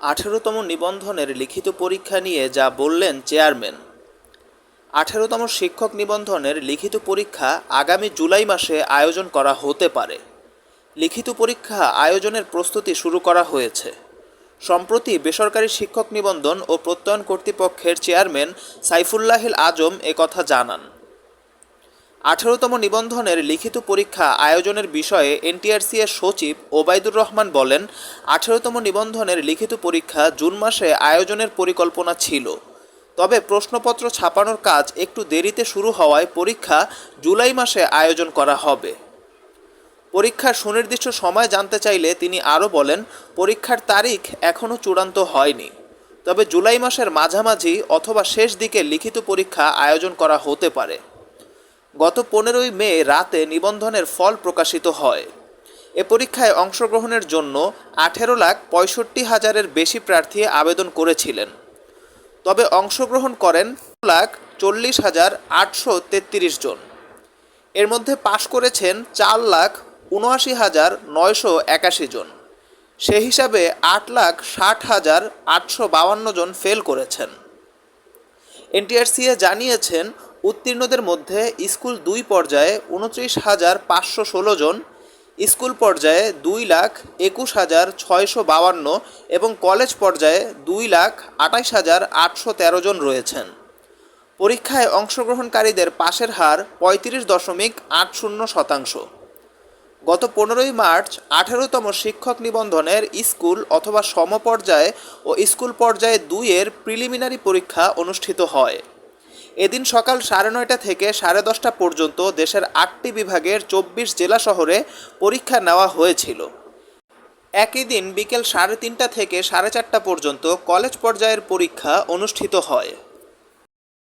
আঠেরোতম নিবন্ধনের লিখিত পরীক্ষা নিয়ে যা বললেন চেয়ারম্যান। আঠেরোতম শিক্ষক নিবন্ধনের লিখিত পরীক্ষা আগামী জুলাই মাসে আয়োজন করা হতে পারে। লিখিত পরীক্ষা আয়োজনের প্রস্তুতি শুরু করা হয়েছে। সম্প্রতি বেসরকারি শিক্ষক নিবন্ধন ও প্রত্যয়ন কর্তৃপক্ষের চেয়ারম্যান সাইফুল্লাহিল আজম একথা জানান। আঠারোতম নিবন্ধনের লিখিত পরীক্ষা আয়োজনের বিষয়ে এনটিআরসি এর সচিব ওবায়দুর রহমান বলেন, আঠারোতম নিবন্ধনের লিখিত পরীক্ষা জুন মাসে আয়োজনের পরিকল্পনা ছিল। তবে প্রশ্নপত্র ছাপানোর কাজ একটু দেরিতে শুরু হওয়ায় পরীক্ষা জুলাই মাসে আয়োজন করা হবে। পরীক্ষার সুনির্দিষ্ট সময় জানতে চাইলে তিনি আরও বলেন, পরীক্ষার তারিখ এখনও চূড়ান্ত হয়নি। তবে জুলাই মাসের মাঝামাঝি অথবা শেষ দিকে লিখিত পরীক্ষা আয়োজন করা হতে পারে। গত পনেরোই মে রাতে নিবন্ধনের ফল প্রকাশিত হয়। এ পরীক্ষায় অংশগ্রহণের জন্য আঠেরো লাখ পঁয়ষট্টি হাজারের বেশি প্রার্থী আবেদন করেছিলেন। তবে অংশগ্রহণ করেন লাখ চল্লিশ হাজার আটশো তেত্রিশ জন। এর মধ্যে পাশ করেছেন চার লাখ উনআশি হাজার নয়শো একাশি জন। সে হিসাবে আট লাখ ষাট হাজার আটশো বাউান্ন জন ফেল করেছেন। এনটিআরসিএ জানিয়েছেন উত্তীর্ণদের মধ্যে স্কুল দুই পর্যায়ে উনত্রিশ হাজার পাঁচশো ষোলো জন, স্কুল পর্যায়ে দুই লাখ একুশ হাজার ছয়শো বাউান্ন এবং কলেজ পর্যায়ে দুই লাখ আটাইশ হাজার আটশো তেরো জন রয়েছেন। পরীক্ষায় অংশগ্রহণকারীদের পাশের হার পঁয়ত্রিশ দশমিক আট শূন্য শতাংশ। গত পনেরোই মার্চ আঠেরোতম শিক্ষক নিবন্ধনের স্কুল অথবা সমপর্যায়ে ও স্কুল পর্যায়ে দুইয়ের প্রিলিমিনারি পরীক্ষা অনুষ্ঠিত হয়। এদিন সকাল সাড়ে নয়টা থেকে সাড়ে দশটা পর্যন্ত দেশের আটটি বিভাগের চব্বিশ জেলা শহরে পরীক্ষা নেওয়া হয়েছিল। একই দিন বিকেল সাড়ে তিনটা থেকে সাড়ে চারটা পর্যন্ত কলেজ পর্যায়ের পরীক্ষা অনুষ্ঠিত হয়।